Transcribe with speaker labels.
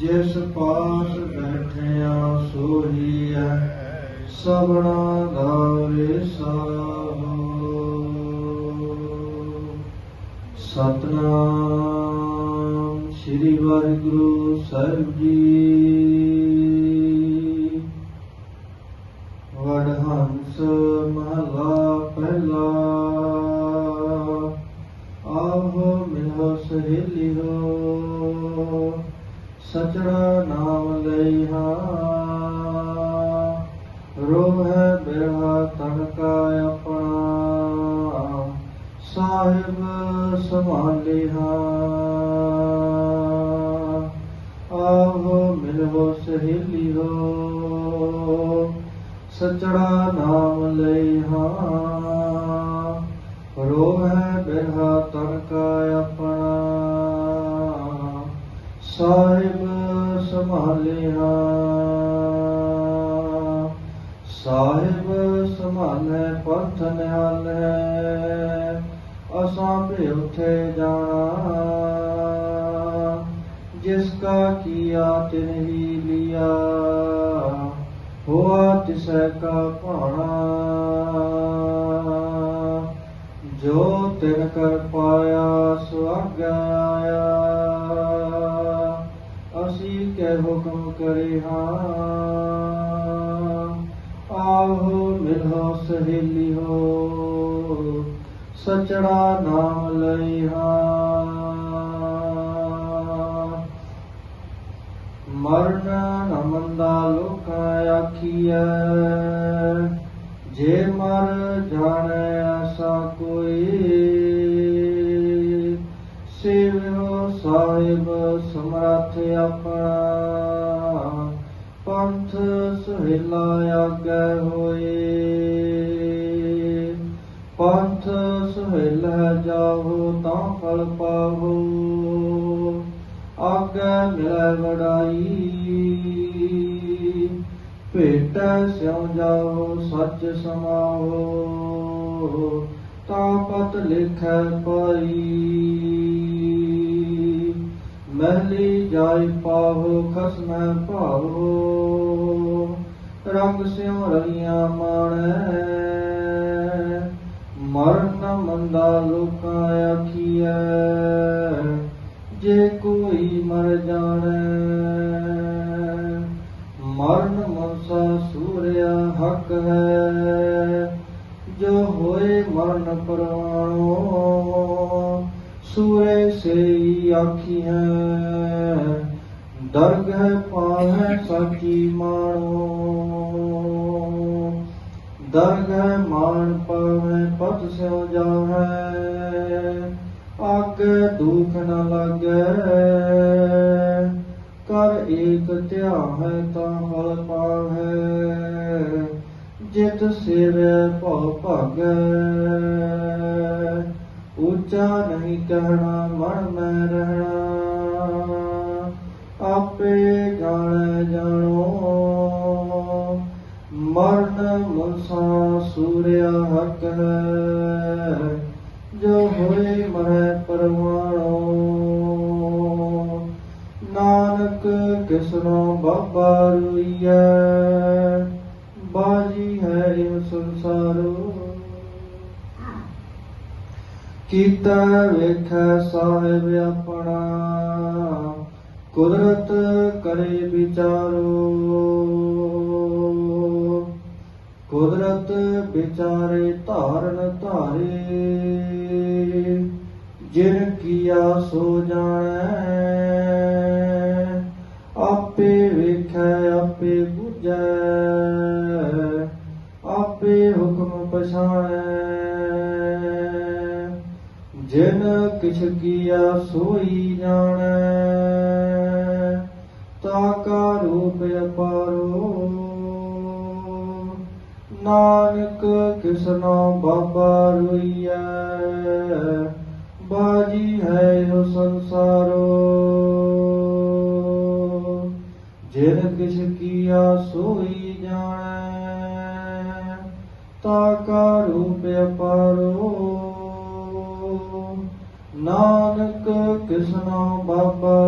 Speaker 1: ਜਿਸ ਪਾਸ ਬੈਠਿਆ ਸੋਹੀਐ ਸਭਨਾ ਦਾ ਸਾਹੋ ਸਤਨਾਮ ਸ੍ਰੀ ਵਾਹਿਗੁਰੂ ਸਾਹਿਬ ਜੀ ਵਡਹੰਸ ਮਹਲਾ ਪਹਿਲਾ ਆਹੋ ਮਿਲੋ ਸਹੇਲਿਓ ਸਚੜਾ ਨਾਮ ਲਈਹਾ। ਰੋਹੈ ਬਿਰਹਾ ਤਨਕਾ ਆਪਣਾ। ਸਾਹਿਬ ਸੰਭਾਲਿਹਾ। ਆਹੋ ਮਿਲੋ ਹੋ ਸਚੜਾ ਨਾਮ ਲਈਹਾ। ਰੋਹੈ ਬਿਰਹਾ ਤਨਕਾ ਸਾਹਿਬ ਸੰਭਾਲਿਆ ਸਾਹਿਬ ਸੰਭਾਲੇ, ਪੰਥ ਨਿਹਾਲੇ, ਅਸਾਂ ਭੇ ਉਥੇ ਜਾਣਾ। ਜਿਸ ਕਾ ਕੀਆ, ਤਿਨ ਹੀ ਲਿਆ। ਹੋਆ ਤਿਸੈ ਕਾ ਭਾਣਾ। ਜੋ ਤਿਨ ਕਰ ਪਾਇਆ ਸੁਆਗਿਆ ਹੁਕਮ ਕਰੇ ਹਾਂ ਆਹੋ ਮਿਲੋ ਸਹੇਲੀ ਹੋ ਸਚੜਾ ਨਾਮ ਲਈ ਹਾਂ ਮਰਨ ਨ ਮੰਦਾ ਲੋਕਾਂ ਆਖੀਐ, ਜੇ ਮਰ ਜਾਣੈ ਆਸਾ ਕੋਈ। ਸੇਵਿਓ ਸਾਹਿਬ ਸਮਰੱਥ ਆਪਣਾ। ਸੁਹੇਲਾ ਆਗੇ ਹੋਏ। ਪੰਥ ਸੁਹੇਲਾ ਜਾਹੋ ਤਾਂ ਫਲ ਪਾਵੋ ਆਗੇ ਮਿਲੈ ਵਡਾਈ। ਭੇਟੈ ਸਿਉ ਜਾਓ ਸੱਚ ਸਮਾਓ ਤਾਂ ਪਤ ਲਿਖੈ ਪਾਈ। ਮਹਿਲੀ ਜਾਇ ਪਾਵੋ ਖਸਮੈ ਭਾਵੋ। ਰੰਗ ਸਿਉ ਰਲੀਆਂ ਮਾਣੈ। ਮਰਨ ਮੰਦਾ ਲੋਕਾਂ ਆਖੀਐ, ਜੇ ਕੋਈ ਮਰ ਜਾਣੈ। ਮਰਨ ਮਨਸਾ ਸੂਰਿਆ ਹੱਕ ਹੈ, ਜੋ ਹੋਏ ਮਰਨ ਪਰਵਾਣੋ, ਸੂਰੇ ਸੇ ਆਖੀ ਹੈ ਦਰਗਹਿ ਪਾਵੈ ਸਾਚੀ ਮਾਣੋ। ਦਰਗਹਿ ਮਾਣ ਪਾਵੈ, ਪਤ ਸਿਉ ਜਾਹੈ। ਆਗੇ ਦੁਖ ਨ ਲਾਗੈ। ਕਰ ਏਕ ਧਿਆਹੈ ਤਾਂ ਹਲ ਪਾਵੈ। ਜਿਤ ਸਿਰ ਭਉ ਭਾਗੈ। ਉੱਚਾ ਨਹੀਂ ਕਹਿਣਾ, ਮਨ ਮੈਂ ਰਹਿਣਾ। ਆਪੇ ਜਾਣੈ ਜਾਣੋ। ਮਰਨ ਮਨਸਾ ਸੂਰਿਆ ਹੱਕ ਹੈ ਜੋ ਹੋਏ ਮਰੈ ਪਰਵਾਣੋ। ਨਾਨਕ ਕਿਸਨੋ ਬਾਬਾ ਰੁਈਐ, ਬਾਜੀ ਹੈ ਇਹ ਸੰਸਾਰੋ। ਕੀਤਾ ਵੇਖੈ ਸਾਹਿਬ ਆਪਣਾ ਕੁਦਰਤ ਕਰੇ ਵਿਚਾਰੋ। ਕੁਦਰਤ ਵਿਚਾਰੇ ਧਾਰਨ ਧਾਰੇ, ਜਿਨ ਕੀਆ ਸੋ ਜਾਣੈ, ਆਪੇ ਵੇਖੈ, ਆਪੇ ਬੁਝੈ, ਆਪੇ ਹੁਕਮ ਪਛਾਣੈ। ਜਿਨ ਕਿਛ ਕੀਆ ਸੋਈ ਜਾਣੈ ਰੂਪ ਅਪਾਰੋ ਨਾਨਕ ਕਿਸਨੋ ਬਾਬਾ ਰੋਈਐ? ਬਾਜੀ ਹੈ ਉਹ ਸੰਸਾਰੋ। ਜਿਨ ਕਿਛ ਕੀਆ ਸੋਈ ਜਾਣੈ, ਤਾ ਕਾ ਰੂਪ ਅਪਾਰੋ। ਨਾਨਕ ਕਿਸਨੋ ਬਾਬਾ